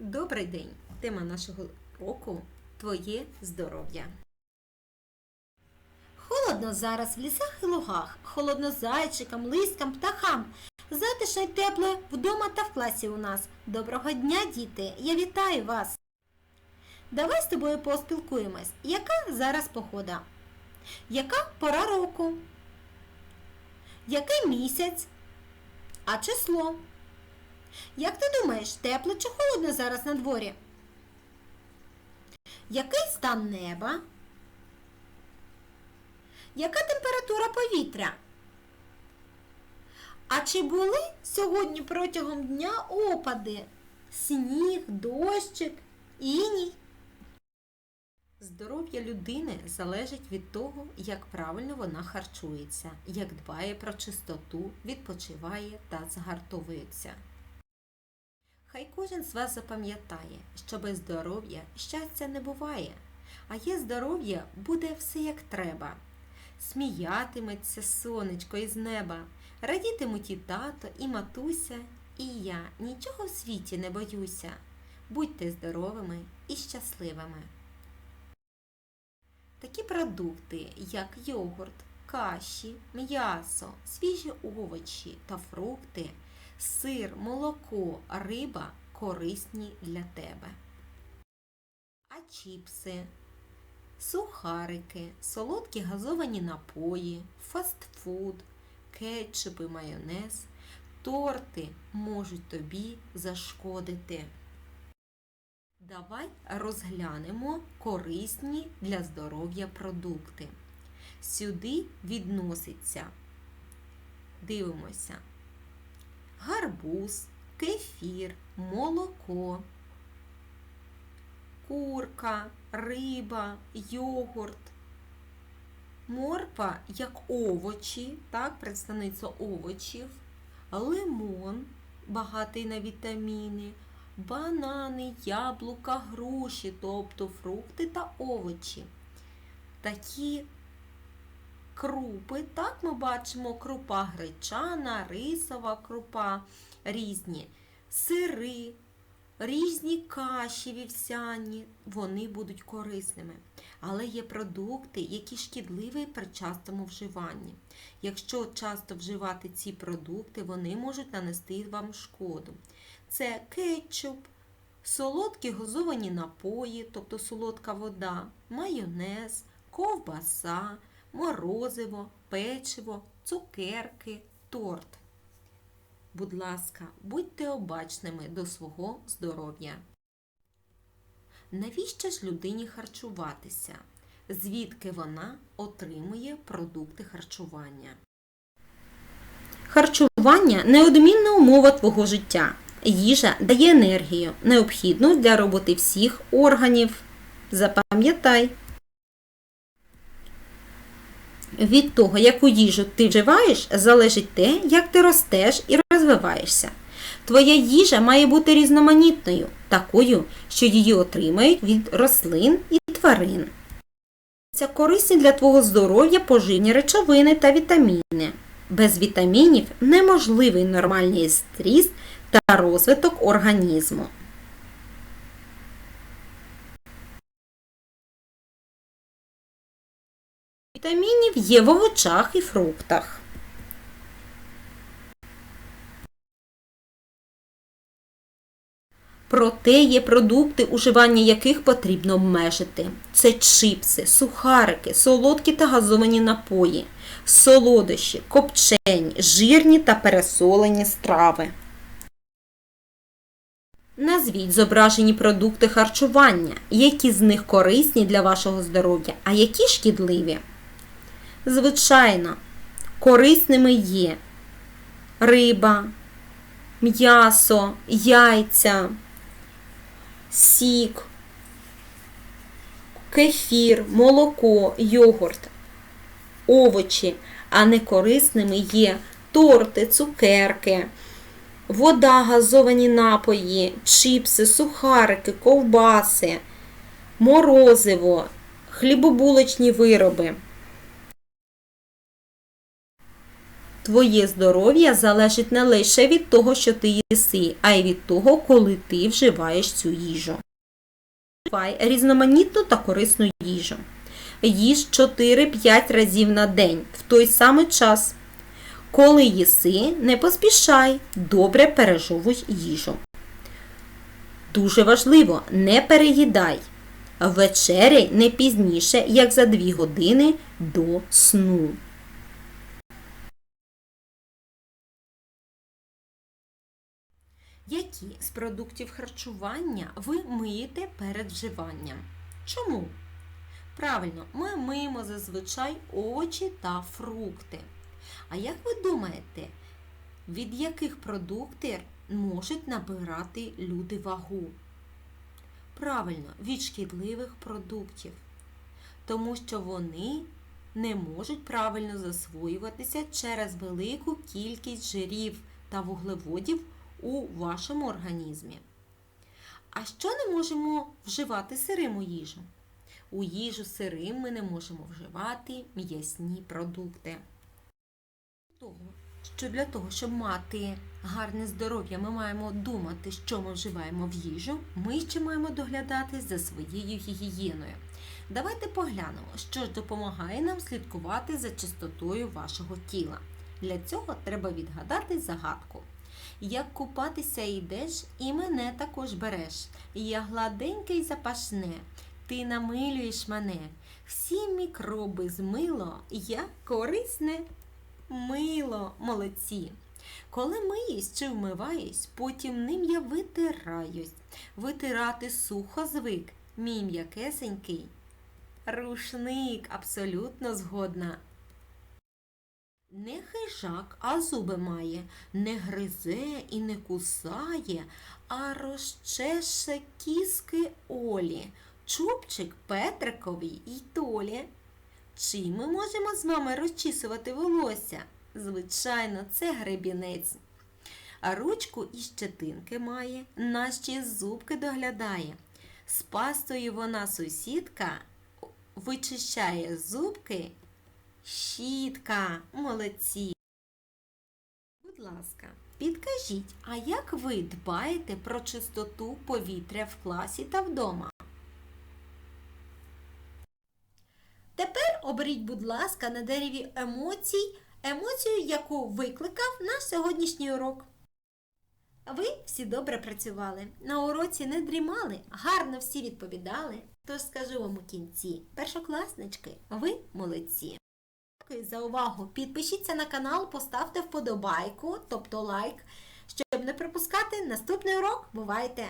Добрий день! Тема нашого року Твоє здоров'я. Холодно зараз в лісах і лугах, холодно зайчикам, лискам, птахам. Затишно й тепло вдома та в класі у нас. Доброго дня, діти! Я вітаю вас! Давай з тобою поспілкуємось. Яка зараз погода? Яка пора року? Який місяць? А число? Як ти думаєш, тепло чи холодно зараз на дворі? Який стан неба? Яка температура повітря? А чи були сьогодні протягом дня опади? Сніг, дощик, іній? Здоров'я людини залежить від того, як правильно вона харчується, як дбає про чистоту, відпочиває та згартовується. Кожен з вас запам'ятає, що без здоров'я щастя не буває, а є здоров'я буде все як треба. Сміятиметься сонечко із неба, радітимуть і тато, і матуся, і я нічого в світі не боюся. Будьте здоровими і щасливими. Такі продукти, як йогурт, каші, м'ясо, свіжі овочі та фрукти, сир, молоко, риба корисні для тебе. А чіпси, сухарики, солодкі газовані напої, фастфуд, кетчуп і майонез, торти можуть тобі зашкодити. Давай розглянемо корисні для здоров'я продукти. Сюди відноситься, дивимося, гарбуз, кефір, молоко, курка, риба, йогурт, морква як овочі, так, представниця овочів, лимон, багатий на вітаміни, банани, яблука, груші, тобто фрукти та овочі. Такі крупи, так ми бачимо крупа гречана, рисова крупа, різні сири, різні каші вівсяні, вони будуть корисними. Але є продукти, які шкідливі при частому вживанні. Якщо часто вживати ці продукти, вони можуть нанести вам шкоду. Це кетчуп, солодкі газовані напої, тобто солодка вода, майонез, ковбаса, морозиво, печиво, цукерки, торт. Будь ласка, будьте обачними до свого здоров'я. Навіщо ж людині харчуватися? Звідки вона отримує продукти харчування? Харчування неодмінна умова твого життя. Їжа дає енергію, необхідну для роботи всіх органів. Запам'ятай. Від того, яку їжу ти вживаєш, залежить те, як ти ростеш і розвиваєшся. Твоя їжа має бути різноманітною, такою, що її отримають від рослин і тварин. Це корисні для твого здоров'я поживні речовини та вітаміни. Без вітамінів неможливий нормальний зріст та розвиток організму. Вітамінів є в овочах і фруктах. Проте є продукти, уживання яких потрібно обмежити. Це чипси, сухарики, солодкі та газовані напої, солодощі, копчені, жирні та пересолені страви. Назвіть зображені продукти харчування, які з них корисні для вашого здоров'я, а які шкідливі. Звичайно, корисними є риба, м'ясо, яйця, сік, кефір, молоко, йогурт, овочі, а некорисними є торти, цукерки, вода, газовані напої, чіпси, сухарики, ковбаси, морозиво, хлібобулочні вироби. Твоє здоров'я залежить не лише від того, що ти їси, а й від того, коли ти вживаєш цю їжу. Вживай різноманітну та корисну їжу. Їж 4-5 разів на день в той самий час. Коли їси, не поспішай, добре пережовуй їжу. Дуже важливо, не переїдай. Вечеряй не пізніше, як за 2 години до сну. Продуктів харчування ви миєте перед вживанням? Чому? Правильно, ми миємо зазвичай овочі та фрукти. А як ви думаєте, від яких продуктів можуть набирати люди вагу? Правильно, від шкідливих продуктів, тому що вони не можуть правильно засвоюватися через велику кількість жирів та вуглеводів у вашому організмі. А що не можемо вживати сирим у їжу? У їжу сирим ми не можемо вживати м'ясні продукти. Того, що для того, щоб мати гарне здоров'я, ми маємо думати, що ми вживаємо в їжу, ми ще маємо доглядати за своєю гігієною. Давайте поглянемо, що ж допомагає нам слідкувати за чистотою вашого тіла. Для цього треба відгадати загадку. Як купатися йдеш, і мене також береш. Я гладеньке й запашне, ти намилюєш мене. Всі мікроби змило, я корисне мило, молодці. Коли миюсь чи вмиваюсь, потім ним я витираюсь. Витирати сухо звик, мій м'якесенький. Рушник абсолютно згодна. Не хижак, а зуби має, не гризе і не кусає, а розчеше кіски Олі, чубчик Петрикові й Толі. Чим ми можемо з вами розчісувати волосся? Звичайно, це гребінець. А ручку і щетинки має, наші зубки доглядає. З пастою вона сусідка вичищає зубки. Щітка, молодці. Будь ласка, підкажіть, а як ви дбаєте про чистоту повітря в класі та вдома? Тепер оберіть, будь ласка, на дереві емоцій, емоцію, яку викликав наш сьогоднішній урок. Ви всі добре працювали, на уроці не дрімали, гарно всі відповідали. Тож скажу вам у кінці, першокласнички, ви молодці. Дякую за увагу. Підпишіться на канал, поставте вподобайку, тобто лайк, щоб не пропускати наступний урок. Бувайте!